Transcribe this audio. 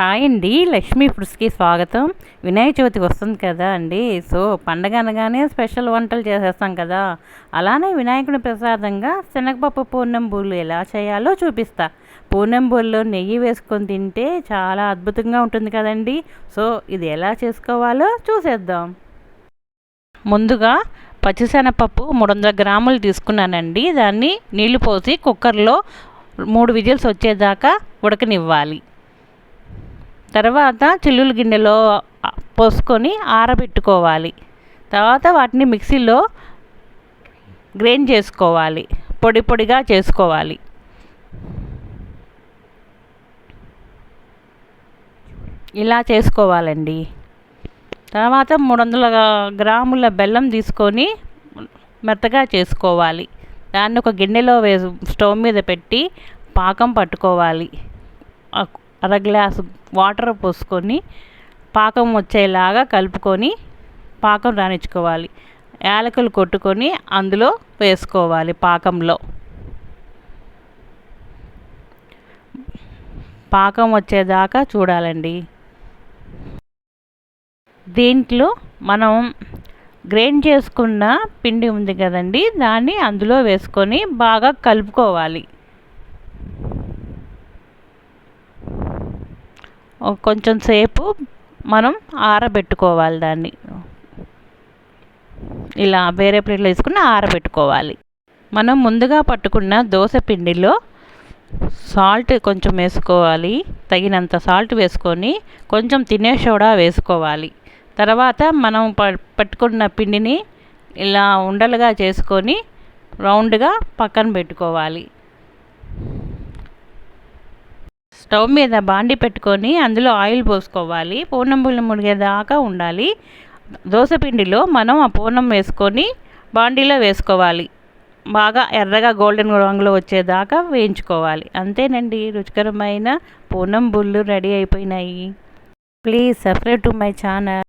Hi అండి లక్ష్మీ ఫుడ్స్కి స్వాగతం. వినాయక చవితి వస్తుంది కదా అండి సో పండగ అనగానే స్పెషల్ వంటలు చేసేస్తాం కదా. అలానే వినాయకుని ప్రసాదంగా శనగపప్పు పూర్ణం బూళ్ళు ఎలా చేయాలో చూపిస్తా. పూర్ణం బూల్లో నెయ్యి వేసుకొని తింటే చాలా అద్భుతంగా ఉంటుంది కదండి. సో ఇది ఎలా చేసుకోవాలో చూసేద్దాం. ముందుగా పచ్చిశనగపప్పు మూడు వందల గ్రాములు తీసుకున్నానండి. దాన్ని నీళ్ళు పోసి కుక్కర్లో మూడు విజిల్స్ వచ్చేదాకా ఉడకనివ్వాలి. తర్వాత చిల్లుల గిన్నెలో పోసుకొని ఆరబెట్టుకోవాలి. తర్వాత వాటిని మిక్సీలో గ్రైండ్ చేసుకోవాలి. పొడి పొడిగా చేసుకోవాలి. ఇలా చేసుకోవాలండి. తర్వాత మూడు వందల గ్రాముల బెల్లం తీసుకొని మెత్తగా చేసుకోవాలి. దాన్ని ఒక గిన్నెలో వేసి స్టవ్ మీద పెట్టి పాకం పట్టుకోవాలి. అర గ్లాసు వాటర్ పోసుకొని పాకం వచ్చేలాగా కలుపుకొని పాకం రాణించుకోవాలి యాలకులు కొట్టుకొని అందులో వేసుకోవాలి పాకంలో. పాకం వచ్చేదాకా చూడాలండి. దీంట్లో మనం గ్రైండ్ చేసుకున్న పిండి ఉంది కదండి దాన్ని అందులో వేసుకొని బాగా కలుపుకోవాలి. కొంచెం సేపు మనం ఆరబెట్టుకోవాలి దాన్ని. ఇలా వేరే ప్లేట్లో వేసుకుని ఆరబెట్టుకోవాలి. మనం ముందుగా పట్టుకున్న దోశ పిండిలో సాల్ట్ కొంచెం వేసుకోవాలి. తగినంత సాల్ట్ వేసుకొని కొంచెం తినే సోడా వేసుకోవాలి. తర్వాత మనం పట్టుకున్న పిండిని ఇలా ఉండలుగా చేసుకొని రౌండ్గా పక్కన పెట్టుకోవాలి. స్టవ్ మీద బాండి పెట్టుకొని అందులో ఆయిల్ పోసుకోవాలి. పూర్ణం పుల్లి ముడిగేదాకా ఉండాలి. దోశపిండిలో మనం ఆ పూర్ణం వేసుకొని బాండీలో వేసుకోవాలి. బాగా ఎర్రగా గోల్డెన్ రంగులో వచ్చేదాకా వేయించుకోవాలి. అంతేనండి రుచికరమైన పూర్ణం బుళ్ళు రెడీ అయిపోయినాయి. Please subscribe to my channel.